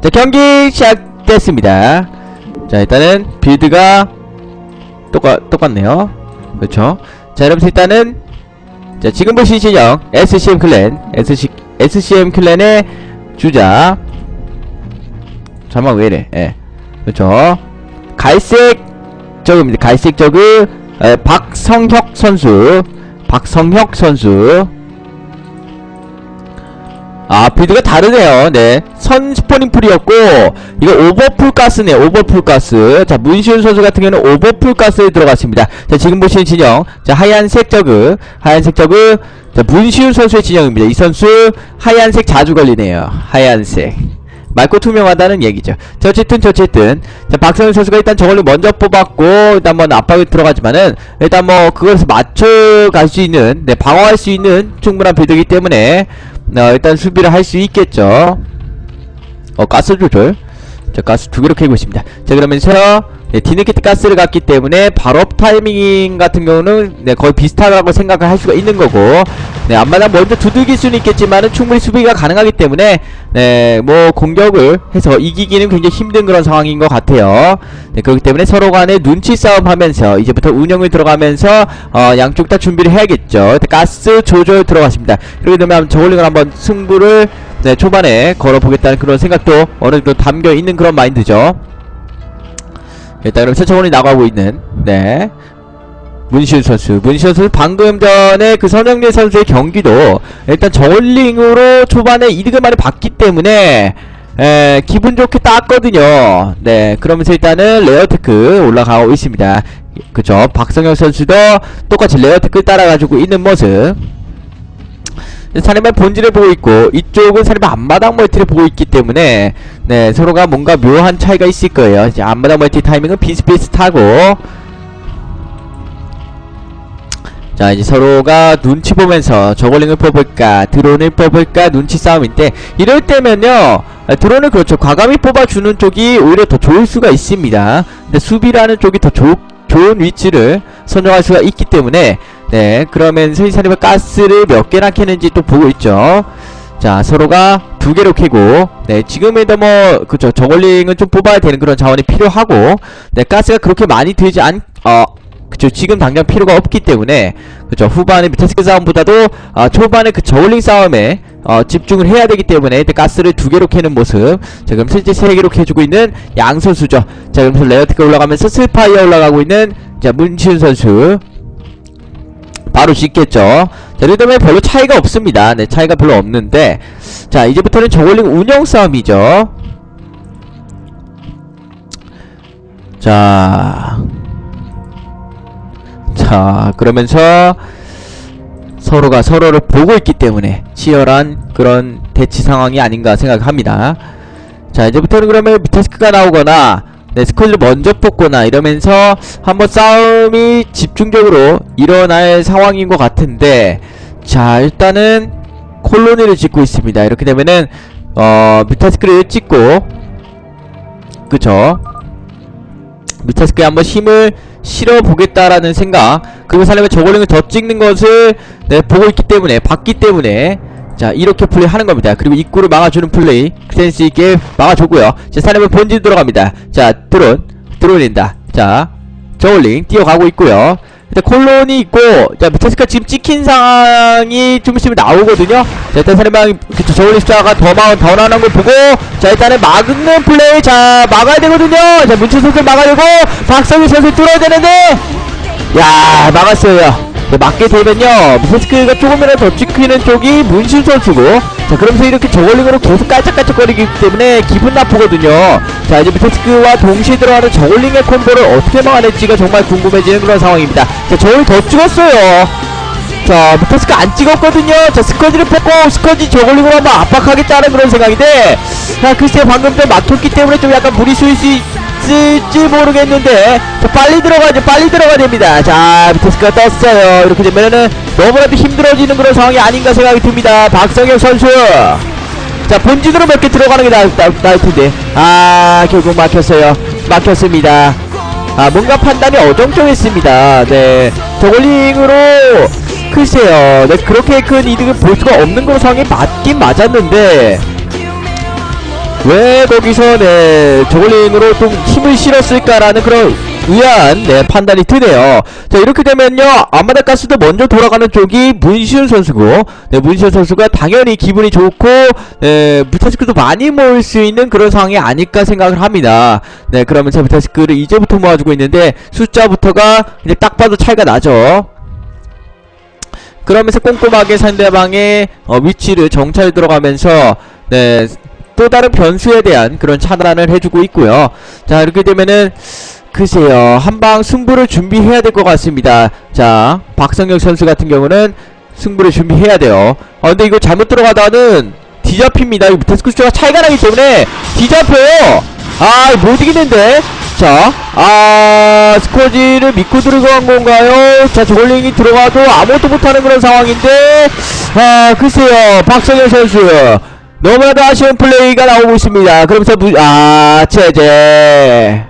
자 경기 시작됐습니다. 자 일단은 빌드가 똑같, 똑같네요. 그렇죠? 자 여러분 일단은 자 지금 보신 진영 SCM 클랜 SC, SCM 클랜의 주자. 잠깐만 왜이래? 예. 그렇죠? 갈색 저그입니다. 갈색 저그 에, 박성혁 선수. 박성혁 선수 아 빌드가 다르네요. 네선 스포닝 풀이었고 이거 오버풀 가스네 오버풀 가스. 자 문시훈 선수 같은 경우는 오버풀 가스에 들어갔습니다. 자 지금 보시는 진영. 자 하얀색 저그. 하얀색 저그. 자 문시훈 선수의 진영입니다. 이 선수 하얀색 자주 걸리네요. 하얀색. 맑고 투명하다는 얘기죠. 자, 어쨌든, 저 어쨌든. 자, 박성현 선수가 일단 저걸로 먼저 뽑았고, 일단 뭐 압박이 들어가지만은, 일단 뭐, 그것을 맞춰갈 수 있는, 네, 방어할 수 있는 충분한 빌드이기 때문에, 어, 일단 수비를 할 수 있겠죠. 어, 가스 조절. 자, 가스 두 개로 캐고 있습니다. 자, 그러면서, 네, 디네키트 가스를 갔기 때문에, 발업 타이밍 같은 경우는, 네, 거의 비슷하다고 생각을 할 수가 있는 거고, 네, 앞마당 먼저 두들길 수는 있겠지만은, 충분히 수비가 가능하기 때문에, 네, 뭐, 공격을 해서 이기기는 굉장히 힘든 그런 상황인 것 같아요. 네, 그렇기 때문에 서로 간에 눈치 싸움 하면서, 이제부터 운영을 들어가면서, 어, 양쪽 다 준비를 해야겠죠. 가스 조절 들어갔습니다. 그렇게 되면 저울링을 한번 승부를, 네, 초반에 걸어보겠다는 그런 생각도 어느 정도 담겨 있는 그런 마인드죠. 일단 그럼 천천히 나가고 있는 네 문시훈 선수. 문시훈 선수 방금 전에 그 선영래 선수의 경기도 일단 저울링으로 초반에 이득을 많이 봤기 때문에 에, 기분 좋게 땄거든요. 네 그러면서 일단은 레어테크 올라가고 있습니다. 그쵸? 박성혁 선수도 똑같이 레어테크 따라가지고 있는 모습. 사람의 본질을 보고 있고 이쪽은 사람의 앞마당 멀티를 보고 있기 때문에 네 서로가 뭔가 묘한 차이가 있을 거예요. 이제 앞마당 멀티 타이밍은 비슷비슷하고 자 이제 서로가 눈치 보면서 저걸링을 뽑을까 드론을 뽑을까 눈치 싸움인데 이럴 때면요 아, 드론을 그렇죠. 과감히 뽑아주는 쪽이 오히려 더 좋을 수가 있습니다. 근데 수비라는 쪽이 더 좋, 좋은 위치를 선정할 수가 있기 때문에 네 그러면서 이 사람이 가스를 몇 개나 캐는지 또 보고 있죠. 자 서로가 두 개로 캐고 네 지금에도 뭐 그쵸 저걸링은 좀 뽑아야 되는 그런 자원이 필요하고 네 가스가 그렇게 많이 들지 않 어 그쵸 지금 당장 필요가 없기 때문에 그쵸 후반에 미타스크 싸움보다도 아, 초반에 그 저울링 싸움에 어, 집중을 해야 되기 때문에 가스를 두 개로 캐는 모습. 자 그럼 실제 세 개로 캐주고 있는 양 선수죠. 자 그러면서 레어티가 올라가면서 스파이어 올라가고 있는 자 문치훈 선수. 바로 짓겠죠. 자 이러면 별로 차이가 없습니다. 네 차이가 별로 없는데. 자 이제부터는 저울링 운영 싸움이죠. 자 자 그러면서 서로가 서로를 보고 있기 때문에 치열한 그런 대치 상황이 아닌가 생각합니다. 자 이제부터는 그러면 미타스크가 나오거나 네 스콜을 먼저 뽑거나 이러면서 한번 싸움이 집중적으로 일어날 상황인 것 같은데 자 일단은 콜로니를 짓고 있습니다. 이렇게 되면은 어 미타스크를 찍고 그쵸? 미타스크에 한번 힘을 실어보겠다라는 생각 그리고 사람의 저걸링을 더 찍는 것을 네, 보고 있기 때문에 봤기 때문에 자 이렇게 플레이하는 겁니다. 그리고 입구를 막아주는 플레이 센스 있게 막아주고요. 자 사람의 본진 들어갑니다. 자 드론 드론인다. 자 저울링 뛰어가고 있고요 일단 콜론이 있고 자 미타스카 지금 찍힌 상황이 좀 있으면 나오거든요. 자 일단 사람방 그쵸 저울링 숫자가 더 많은 더 나오는 걸 보고 자 일단은 막는 플레이 자 막아야 되거든요. 자 문철 선수 막아내고 박성희 선수 뚫어야 되는데 야 막았어요 네, 맞게 되면요. 미세스크가 조금이라도 더 찍히는 쪽이 문신 선수고. 자 그러면서 이렇게 저걸링으로 계속 깔짝깔짝거리기 때문에 기분 나쁘거든요. 자 이제 미세스크와 동시에 들어가는 저걸링의 콤보를 어떻게 막아낼지가 정말 궁금해지는 그런 상황입니다. 자 저걸링 더 찍었어요. 자 미타스크 안 찍었거든요. 자 스커지를 뽑고 스커지 저걸링으로 한번 압박하겠다는 그런 생각인데. 자 글쎄 방금 전 막혔기 때문에 좀 약간 무리 수일 수 있 을지 모르겠는데 자 빨리 들어가죠 빨리 들어가야 됩니다. 자 미타스크가 떴어요. 이렇게 되면은 너무나도 힘들어지는 그런 상황이 아닌가 생각이 듭니다. 박성혁 선수. 자 본진으로 몇 개 들어가는 게 나을, 나을, 나을 텐데. 아 결국 막혔어요. 막혔습니다. 아 뭔가 판단이 어정쩡했습니다. 네. 저글링으로 글쎄요. 네 그렇게 큰 이득을 볼 수가 없는 그런 상황이 맞긴 맞았는데 왜 거기서 네 저글링으로 좀 힘을 실었을까라는 그런 의아한 네 판단이 드네요. 자 이렇게 되면요 아마다 가스도 먼저 돌아가는 쪽이 문시훈 선수고 네 문시훈 선수가 당연히 기분이 좋고 네 무타스크도 많이 모을 수 있는 그런 상황이 아닐까 생각을 합니다. 네 그러면서 무타스크를 이제부터 모아주고 있는데 숫자부터가 이제 딱 봐도 차이가 나죠. 그러면서 꼼꼼하게 상대방의 어, 위치를 정찰 들어가면서 네, 또 다른 변수에 대한 그런 차단을 해주고 있고요. 자 이렇게 되면은 글쎄요 한방 승부를 준비해야 될 것 같습니다. 자 박성혁 선수 같은 경우는 승부를 준비해야 돼요. 아 근데 이거 잘못 들어가다는 뒤잡힙니다. 이 테스크 수가 차이가 나기 때문에 뒤잡혀요. 아못 이기는데 자, 아, 스코지를 믿고 들어간 건가요? 자, 저글링이 들어가도 아무것도 못하는 그런 상황인데, 아, 글쎄요, 박성현 선수. 너무나도 아쉬운 플레이가 나오고 있습니다. 그러면서, 무, 아, 체제.